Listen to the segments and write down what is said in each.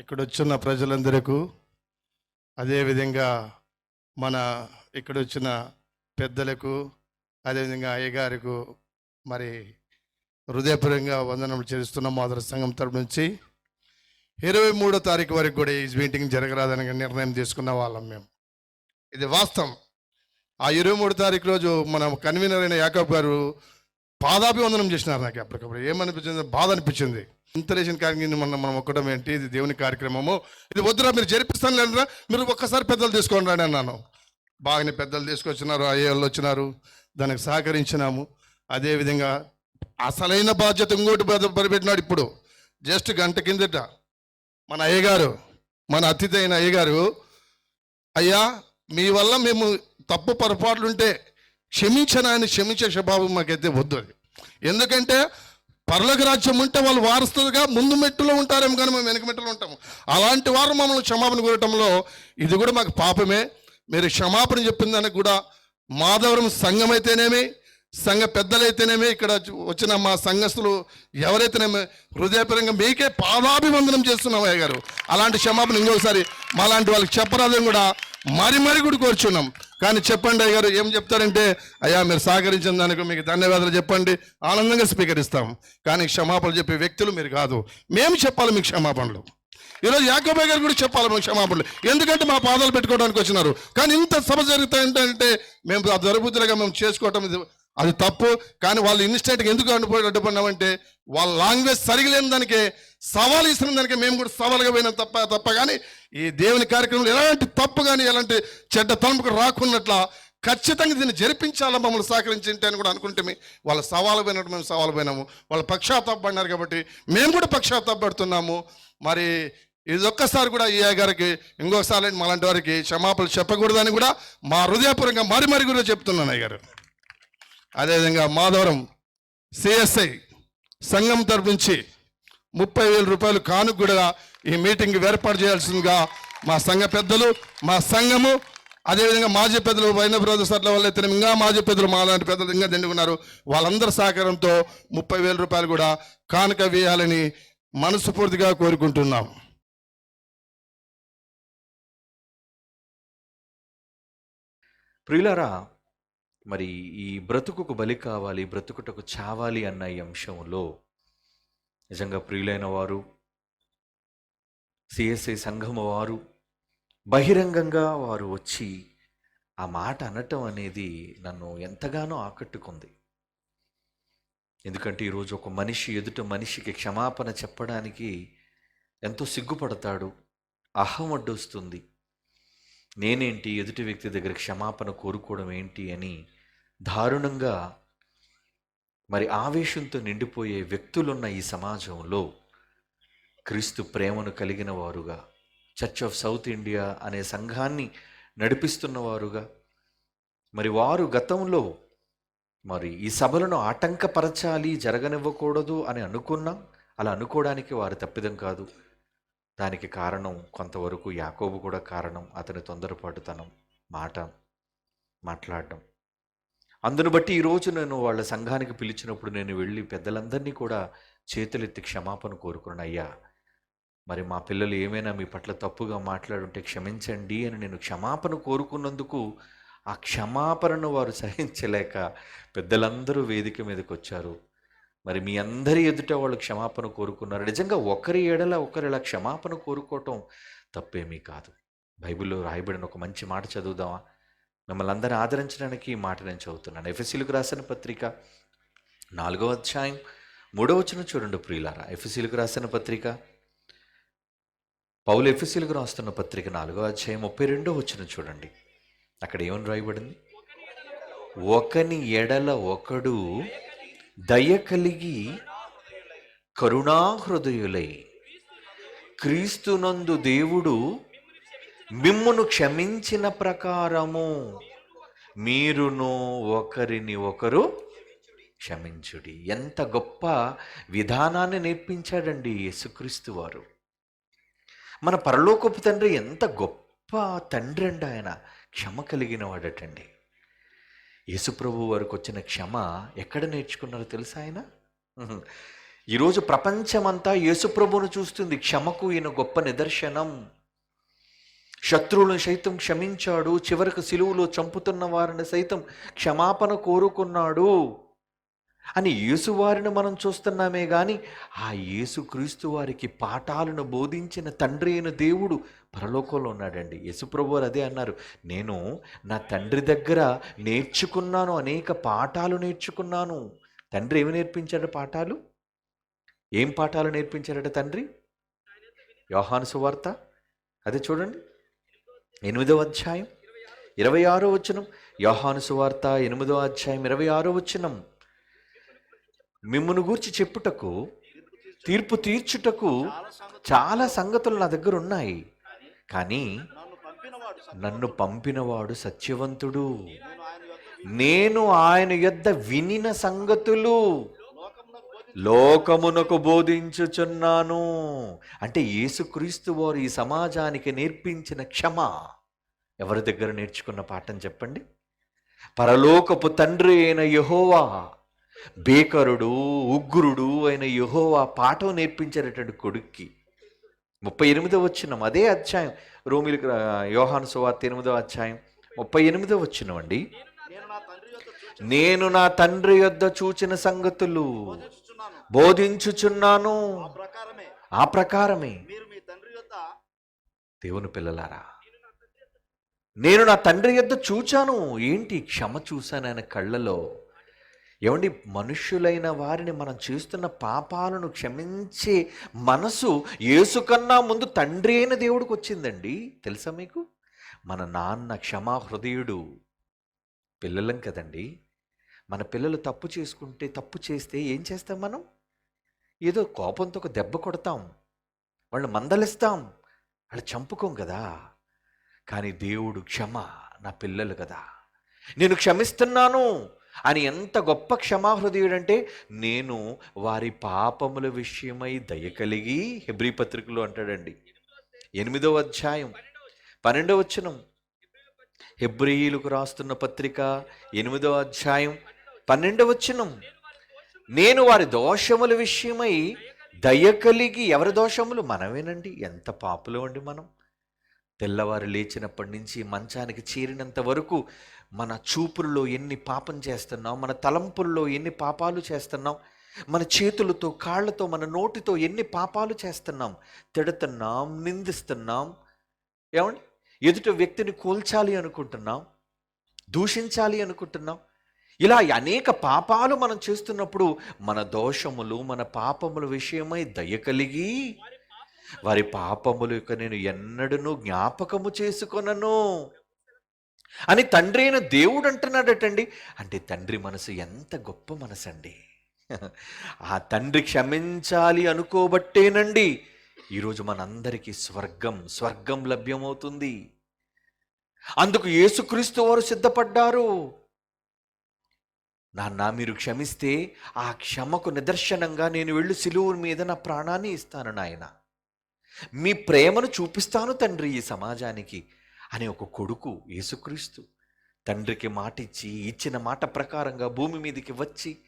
ఇక్కడ వచ్చిన ప్రజలందరికీ అదేవిధంగా మన ఇక్కడ వచ్చిన పెద్దలకు అదేవిధంగా అయ్యగారికి మరి హృదయపూర్వకంగా వందనం చేస్తున్న మాదర సంఘం తరపు నుంచి. ఇరవై మూడో తారీఖు వరకు కూడా ఈ మీటింగ్ జరగరాదని నిర్ణయం తీసుకున్న వాళ్ళం మేము. ఇది వాస్తవం. ఆ ఇరవై మూడు తారీఖు రోజు మన కన్వీనర్ అయిన యాకబ్ గారు పాదాభివందనం చేసినారు నాకు అప్పటికప్పుడు ఏమనిపించింది? బాధ అనిపించింది. ఇంతలేషన్ కార్యక్రమం మనం మనం ఒక్కడం ఏంటి? ఇది దేవుని కార్యక్రమము. ఇది వద్దురా మీరు జరిపిస్తాను లేదురా మీరు ఒక్కసారి పెద్దలు తీసుకోండి రాని అన్నాను. బాగానే పెద్దలు తీసుకొచ్చినారు అయ్యేళ్ళు వచ్చినారు దానికి సహకరించినాము. అదేవిధంగా అసలైన బాధ్యత ఇంకోటి పరిపెట్టినాడు ఇప్పుడు. జస్ట్ గంట కిందట మన అయ్యగారు మన అతిథి అయిన అయ్యగారు అయ్యా మీ వల్ల మేము తప్పు పొరపాట్లుంటే క్షమించను ఆయన క్షమించే స్వభావం మాకైతే వద్దు అది. ఎందుకంటే పర్లోక రాజ్యం ఉంటే వాళ్ళు వారసులుగా ముందు మెట్టులో ఉంటారేమో కానీ మేము వెనక మెట్టులో ఉంటాము. అలాంటి వారు మమ్మల్ని క్షమాపణ కోరటంలో ఇది కూడా మాకు పాపమే. మీరు క్షమాపణ చెప్పిన దానికి కూడా మాధవరం సంఘం అయితేనేమి సంఘ పెద్దలైతేనేమి ఇక్కడ వచ్చిన మా సంఘస్థులు ఎవరైతేనేమి హృదయపరంగా మీకే పాదాభివందనం చేస్తున్నాం అయ్య గారు అలాంటి క్షమాపణ ఇంకొకసారి మాలాంటి వాళ్ళకి చెప్పరాదని కూడా మరి మరి కూడా కోరుచున్నాం. కానీ చెప్పండి అయ్య గారు ఏం చెప్తారంటే అయ్యా మీరు సహకరించిన దానికి మీకు ధన్యవాదాలు చెప్పండి ఆనందంగా స్వీకరిస్తాం కానీ క్షమాపణలు చెప్పే వ్యక్తులు మీరు కాదు. మేము చెప్పాలి మీకు క్షమాపణలు. ఈరోజు యాకోబాయ్ గారు కూడా చెప్పాలి మీకు క్షమాపణలు. ఎందుకంటే మా పాదాలు పెట్టుకోవడానికి వచ్చినారు. కానీ ఇంత సభ జరుగుతాయంటే మేము ఆ మేము చేసుకోవటం అది తప్పు. కానీ వాళ్ళు ఇన్స్టెంట్గా ఎందుకు అడ్డుపడ్డామంటే వాళ్ళ లాంగ్వేజ్ సరిగలేని దానికే సవాల్ ఇస్తున్న దానికే మేము కూడా సవాలుగా పోయినాం తప్ప తప్ప కానీ ఈ దేవుని కార్యక్రమంలో ఎలాంటి తప్పు కానీ ఎలాంటి చెడ్డ తలంపుకు రాకున్నట్ల ఖచ్చితంగా దీన్ని జరిపించాలా మమ్మల్ని సహకరించింటే అని కూడా అనుకుంటే వాళ్ళ సవాలు పోయినట్టు మేము సవాలు పోయినాము. వాళ్ళ పక్షాతాపడినారు కాబట్టి మేము కూడా పక్షాతాపడుతున్నాము మరి ఇది ఒక్కసారి కూడా ఈ గారికి ఇంకొకసారి మాలాంటి వారికి క్షమాపణలు చెప్పకూడదని కూడా మా హృదయపూర్వకంగా మరి మరి కూడా చెప్తున్నాను అయ్యగారు. అదేవిధంగా మాధవరం సిఎస్ఐ సంఘం తరపు నుంచి ముప్పై వేల రూపాయలు కానుక కూడా ఈ మీటింగ్ ఏర్పాటు చేయాల్సిందిగా మా సంఘ పెద్దలు మా సంఘము అదేవిధంగా మాజీ పెద్దలు వైన బ్రదర్స్ వల్ల అయితే ఇంకా మాజీ పెద్దలు మా లాంటి పెద్దలు ఇంకా దండుకున్నారు. వాళ్ళందరి సహకారంతో ముప్పై వేల రూపాయలు కూడా కానుక వేయాలని మనస్ఫూర్తిగా కోరుకుంటున్నాం. ప్రియులారా మరి ఈ బ్రతుకుకు బలి కావాలి బ్రతుకుటకు చావాలి అన్న ఈ అంశంలో నిజంగా ప్రియులైన వారు సిఎస్ఐ సంఘము వారు బహిరంగంగా వారు వచ్చి ఆ మాట అనటం అనేది నన్ను ఎంతగానో ఆకట్టుకుంది. ఎందుకంటే ఈరోజు ఒక మనిషి ఎదుట మనిషికి క్షమాపణ చెప్పడానికి ఎంతో సిగ్గుపడతాడు అహం అడ్డొస్తుంది. నేనేంటి? ఎదుటి వ్యక్తి దగ్గర క్షమాపణ కోరుకోవడం ఏంటి అని దారుణంగా మరి ఆవేశంతో నిండిపోయే వ్యక్తులున్న ఈ సమాజంలో క్రీస్తు ప్రేమను కలిగిన వారుగా చర్చ్ ఆఫ్ సౌత్ ఇండియా అనే సంఘాన్ని నడిపిస్తున్న వారుగా మరి వారు గతంలో మరి ఈ సభలను ఆటంకపరచాలి జరగనివ్వకూడదు అని అనుకున్నా అలా అనుకోవడానికి వారి తప్పిదం కాదు. దానికి కారణం కొంతవరకు యాకోబు కూడా కారణం అతని తొందరపాటుతనం మాట మాట్లాడడం. అందును బట్టి ఈరోజు నేను వాళ్ళ సంఘానికి పిలిచినప్పుడు నేను వెళ్ళి పెద్దలందరినీ కూడా చేతులెత్తి క్షమాపణ కోరుకున్నాను. అయ్యా మరి మా పిల్లలు ఏమైనా మీ పట్ల తప్పుగా మాట్లాడుంటే క్షమించండి అని నేను క్షమాపణ కోరుకున్నందుకు ఆ క్షమాపణను వారు సహించలేక పెద్దలందరూ వేదిక మీదకి వచ్చారు. మరి మీ అందరి ఎదుట వాళ్ళు క్షమాపణ కోరుకున్నారు. నిజంగా ఒకరి ఎడల ఒకరిలా క్షమాపణ కోరుకోవటం తప్పేమీ కాదు. బైబిల్లో రాయబడిన ఒక మంచి మాట చదువుదామా? మిమ్మల్ని అందరిని ఆదరించడానికి ఈ మాట నేను చదువుతున్నాను. ఎఫ్ఎస్సీలకు రాసిన పత్రిక నాలుగో అధ్యాయం మూడో వచ్చిన చూడండి ప్రియులారా. ఎఫ్ఎస్సీలకు రాసిన పత్రిక పౌలు ఎఫ్ఎస్సీలకు రాస్తున్న పత్రిక నాలుగో అధ్యాయం ముప్పై రెండో వచ్చిన చూడండి. అక్కడ ఏమని రాయబడింది ఒకని ఎడల ఒకడు దయ కలిగి కరుణాహృదయులై క్రీస్తునందు దేవుడు మిమ్మును క్షమించిన ప్రకారము మీరును ఒకరిని ఒకరు క్షమించుడి. ఎంత గొప్ప విధానాన్ని నేర్పించాడండి యేసుక్రీస్తు వారు. మన పరలోకపు తండ్రి ఎంత గొప్ప తండ్రి అండి ఆయన. క్షమ కలిగిన వాడటండి. యేసుప్రభు వారికి వచ్చిన క్షమ ఎక్కడ నేర్చుకున్నారో తెలుసా ఆయన? ఈరోజు ప్రపంచమంతా యేసుప్రభును చూస్తుంది. క్షమకు ఈయన గొప్ప నిదర్శనం. శత్రువులను సైతం క్షమించాడు చివరకు సిలువులో చంపుతున్న వారిని సైతం క్షమాపణ కోరుకున్నాడు. అని యేసువారిని మనం చూస్తున్నామే కానీ ఆ యేసుక్రీస్తు వారికి పాఠాలను బోధించిన తండ్రి అయిన దేవుడు పరలోకంలో ఉన్నాడండి. యేసుప్రభు వారు అదే అన్నారు నేను నా తండ్రి దగ్గర నేర్చుకున్నాను అనేక పాఠాలు నేర్చుకున్నాను. తండ్రి ఏమి నేర్పించాడు పాఠాలు? ఏం పాఠాలు నేర్పించాడట తండ్రి? యోహాను సువార్త? అదే చూడండి. ఎనిమిదవ అధ్యాయం ఇరవై ఆరో వచనం యోహాను సువార్త ఎనిమిదో అధ్యాయం ఇరవై ఆరో వచనం. మిమ్మును గూర్చి చెప్పుటకు తీర్పు తీర్చుటకు చాలా సంగతులు నా దగ్గర ఉన్నాయి. కానీ నన్ను పంపినవాడు సత్యవంతుడు. నేను ఆయన నేను ఆయన యొద్ద వినిన సంగతులు. లోకమునకు బోధి లోకమునకు బోధించుచున్నాను. అంటే యేసుక్రీస్తు వారు ఈ సమాజానికి నేర్పించిన క్షమ. ఎవరి దగ్గర నేర్చుకున్న పాఠం చెప్పండి? పరలోకపు తండ్రి అయిన యహోవా బేకరుడు ఉగ్రుడు అయిన యహోవా పాఠం నేర్పించారటండి కొడుక్కి. ముప్పై ఎనిమిదో వచ్చినం అదే అధ్యాయం. రోమిలకు యోహాను సువార్త ఎనిమిదో అధ్యాయం. ముప్పై ఎనిమిదో వచ్చినం అండి. నేను నా తండ్రి యొద్ద చూచి నేను నా తండ్రి యొద్ద చూచిన సంగతులు. బోధించుచున్నాను. ఆ ప్రకారమే. ఆ ప్రకారమే. మీరు మీ తండ్రి యొద్ద దేవుని పిల్లలారా నేను నా తండ్రి యొద్ద చూచాను. ఏంటి క్షమ చూశాను ఆయన కళ్ళలో? ఏమండి మనుష్యులైన వారిని మనం చేస్తున్న పాపాలను క్షమించే మనసు యేసుకన్నా ముందు తండ్రి అయిన దేవుడికి వచ్చిందండి. తెలుసా మీకు? మన నాన్న క్షమా హృదయుడు పిల్లలం కదండి. మన పిల్లలు తప్పు చేసుకుంటే తప్పు చేస్తే ఏం చేస్తాం మనం? ఏదో కోపంతో ఒక దెబ్బ కొడతాం. వాళ్ళు మందలిస్తాం. వాళ్ళు చంపుకోం కదా. కానీ దేవుడు క్షమ నా పిల్లలు కదా. నేను క్షమిస్తున్నాను అని ఎంత గొప్ప క్షమాహృదయుడంటే నేను వారి పాపముల విషయమై దయ కలిగి హెబ్రీ పత్రికలు అంటాడండి. ఎనిమిదవ అధ్యాయం పన్నెండవ వచనం. హెబ్రియులకు రాస్తున్న పత్రిక ఎనిమిదవ అధ్యాయం పన్నెండవ వచనం. నేను వారి దోషముల విషయమై దయ కలిగి ఎవరి దోషములు? మనమేనండి. ఎంత పాపులు అండి మనం. తెల్లవారు లేచినప్పటి నుంచి మంచానికి చేరినంత వరకు మన చూపుల్లో ఎన్ని పాపం చేస్తున్నాం మన తలంపుల్లో ఎన్ని పాపాలు చేస్తున్నాం మన చేతులతో కాళ్ళతో మన నోటితో ఎన్ని పాపాలు చేస్తున్నాం తిడుతున్నాం నిందిస్తున్నాం. ఏమండి? ఎదుట వ్యక్తిని కూల్చాలి అనుకుంటున్నాం దూషించాలి అనుకుంటున్నాం. ఇలా అనేక పాపాలు మనం చేస్తున్నప్పుడు మన దోషములు మన పాపముల విషయమై దయ కలిగి వారి పాపములు యొక్క నేను ఎన్నడను జ్ఞాపకము చేసుకొనను. అని తండ్రి అయిన దేవుడు అంటున్నాడటండి. అంటే తండ్రి మనసు ఎంత గొప్ప మనసు అండి ఆ తండ్రి క్షమించాలి అనుకోబట్టేనండి. ఈరోజు మనందరికీ స్వర్గం స్వర్గం లభ్యమవుతుంది. అందుకు యేసుక్రీస్తు వారు సిద్ధపడ్డారు. నాన్న మీరు క్షమిస్తే ఆ క్షమకు నిదర్శనంగా నేను వెళ్ళి. సిలువు మీద నా ప్రాణాన్ని ఇస్తాను నాయన. మీ ప్రేమను చూపిస్తాను తండ్రి ఈ సమాజానికి అని ఒక కొడుకు యేసుక్రీస్తు. తండ్రికి మాటిచ్చి ఇచ్చిన మాట ప్రకారంగా భూమి మీదకి వచ్చి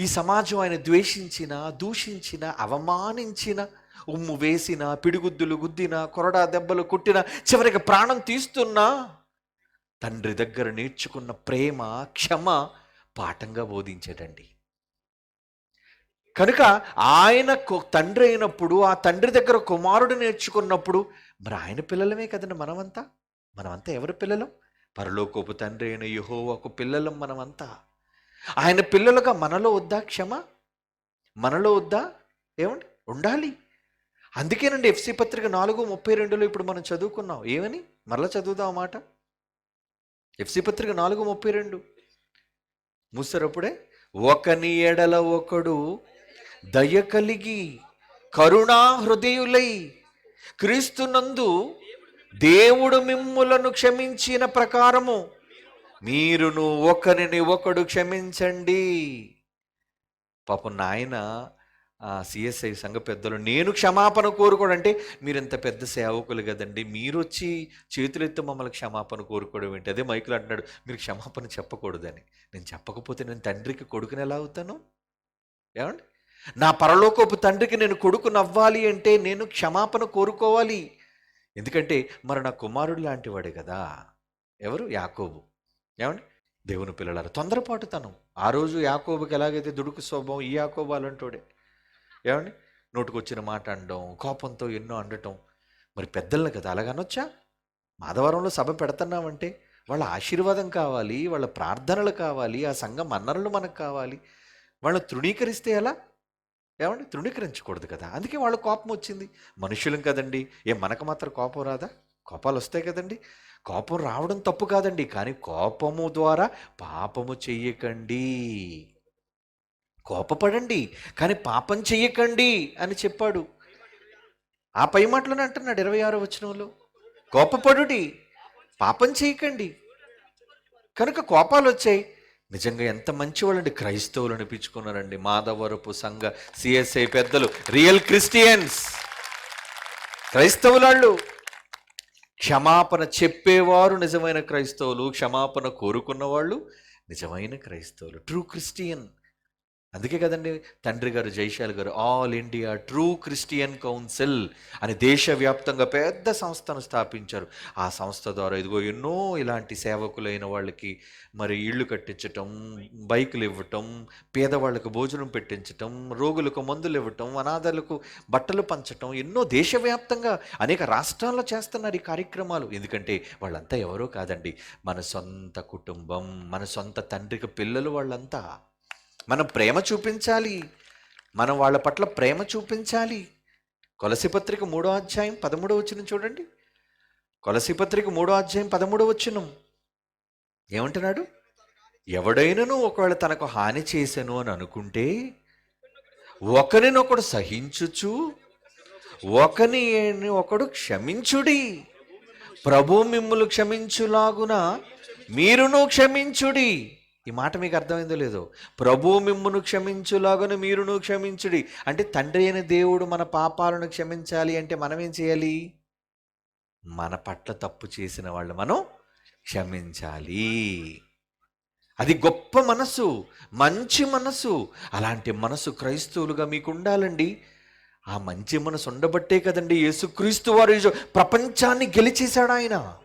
ఈ సమాజం ఆయన ద్వేషించిన దూషించిన అవమానించిన ఉమ్ము వేసిన పిడిగుద్దులు గుద్దిన కొరడా దెబ్బలు కొట్టిన చివరికి ప్రాణం తీస్తున్నా తండ్రి దగ్గర నేర్చుకున్న ప్రేమ క్షమ పాఠంగా బోధించేటండి కనుక ఆయన తండ్రి అయినప్పుడు ఆ తండ్రి దగ్గర కుమారుడు నేర్చుకున్నప్పుడు మరి ఆయన పిల్లలమే కదండి మనమంతా? మనమంతా ఎవరి పిల్లలం? పరలోకోపు తండ్రి అయిన యహోవాకు పిల్లలం మనమంతా. ఆయన పిల్లలుగా మనలో వద్దా క్షమ? మనలో వద్దా? ఏమండి? ఉండాలి. అందుకేనండి ఎఫ్సి పత్రిక నాలుగు ముప్పై రెండులో ఇప్పుడు మనం చదువుకున్నాం. ఏమని? మరలా చదువుదాం మాట. ఎఫ్సి పత్రిక నాలుగు ముప్పై రెండు. మూసారప్పుడే ఒకని ఎడల ఒకడు దయ కలిగి కరుణా హృదయులై క్రీస్తునందు దేవుడు మిమ్ములను క్షమించిన ప్రకారము మీరును ఒకరిని ఒకడు క్షమించండి. పాపం నాయన సిఎస్ఐ సంఘ పెద్దలు నేను క్షమాపణ కోరుకోడు అంటే మీరు ఇంత పెద్ద సేవకులు కదండి. మీరు వచ్చి చేతులెత్తి మమ్మల్ని క్షమాపణ కోరుకోవడం ఏంటి? అదే మైకులు అంటున్నాడు మీరు క్షమాపణ చెప్పకూడదని. నేను చెప్పకపోతే నేను తండ్రికి కొడుకుని ఎలా అవుతాను? ఏమండి? నా పరలోకపు తండ్రికి నేను కొడుకు నవ్వాలి అంటే నేను క్షమాపణ కోరుకోవాలి. ఎందుకంటే మరి నా కుమారుడు లాంటి వాడే కదా. ఎవరు? యాకోబు. ఏమండి? దేవుని పిల్లలారు తొందరపాటుతనం ఆ రోజు యాకోబుకి ఎలాగైతే దుడుకు స్వభావం ఈ యాకోబు ఏమండి? నోటుకొచ్చిన మాట అనడం కోపంతో ఎన్నో అనడం మరి పెద్దలను కదా అలాగనొచ్చా మాధవరంలో సభ పెడుతున్నామంటే వాళ్ళ ఆశీర్వాదం కావాలి వాళ్ళ ప్రార్థనలు కావాలి ఆ సంఘం అన్నరులు మనకు కావాలి. వాళ్ళని తృణీకరిస్తే ఎలా? ఏమండి? తృణీకరించకూడదు కదా. అందుకే వాళ్ళ కోపం వచ్చింది. మనుషులం కదండి. ఏ మనకు మాత్రం కోపం రాదా? కోపాలు వస్తాయి కదండి. కోపం రావడం తప్పు కాదండి. కానీ కోపము ద్వారా పాపము చెయ్యకండి. కోపపడండి కానీ పాపం చెయ్యకండి అని చెప్పాడు. ఆ పై మాటలోనే అంటున్నాడు ఇరవై ఆరో వచనంలో. కోపపడుడి పాపం చేయకండి కనుక కోపాలు వచ్చాయి. నిజంగా ఎంత మంచి వాళ్ళండి క్రైస్తవులు అనిపించుకున్నారండి. మాధవరపు సంఘ సిఎస్ఐ పెద్దలు రియల్ క్రిస్టియన్స్. క్రైస్తవులాళ్ళు. క్షమాపణ చెప్పేవారు నిజమైన క్రైస్తవులు క్షమాపణ కోరుకున్న వాళ్ళు నిజమైన క్రైస్తవులు. True Christian. అందుకే కదండి తండ్రి గారు జైశాల్ గారు all India true Christian council అని దేశవ్యాప్తంగా పెద్ద సంస్థను స్థాపించారు. ఆ సంస్థ ద్వారా ఇదిగో ఎన్నో ఇలాంటి సేవకులైన వాళ్ళకి మరి ఇళ్ళు కట్టించటం బైకులు ఇవ్వటం పేదవాళ్ళకు భోజనం పెట్టించటం రోగులకు మందులు ఇవ్వటం అనాథలకు బట్టలు పంచటం ఎన్నో దేశవ్యాప్తంగా అనేక రాష్ట్రాల్లో చేస్తున్నారు ఈ కార్యక్రమాలు. ఎందుకంటే వాళ్ళంతా ఎవరో కాదండి. మన సొంత కుటుంబం మన సొంత తండ్రికి పిల్లలు వాళ్ళంతా. మనం ప్రేమ చూపించాలి. మనం వాళ్ళ పట్ల ప్రేమ చూపించాలి. కొలసి పత్రిక మూడో అధ్యాయం పదమూడో వచ్చిన చూడండి. కొలసి పత్రిక మూడో అధ్యాయం పదమూడో వచ్చినం ఏమంటున్నాడు? ఎవడైనను ఒకవేళ తనకు హాని చేశాను అని అనుకుంటే ఒకరినొకడు సహించుచు ఒకని ఒకడు క్షమించుడి. ప్రభు మిమ్ములు క్షమించులాగున మీరును క్షమించుడి. ఈ మాట మీకు అర్థమైందో లేదో? ప్రభు మిమ్మును క్షమించులాగను మీరును క్షమించుడి. అంటే తండ్రి అయిన దేవుడు మన పాపాలను క్షమించాలి అంటే మనం ఏం చేయాలి? మన పట్ల తప్పు చేసిన వాళ్ళు మనం క్షమించాలి. అది గొప్ప మనసు మంచి మనసు. అలాంటి మనసు క్రైస్తవులుగా మీకు ఉండాలండి. ఆ మంచి మనసు ఉండబట్టే కదండి యేసుక్రీస్తు వారు ప్రపంచాన్ని గెలిచేశాడు ఆయన.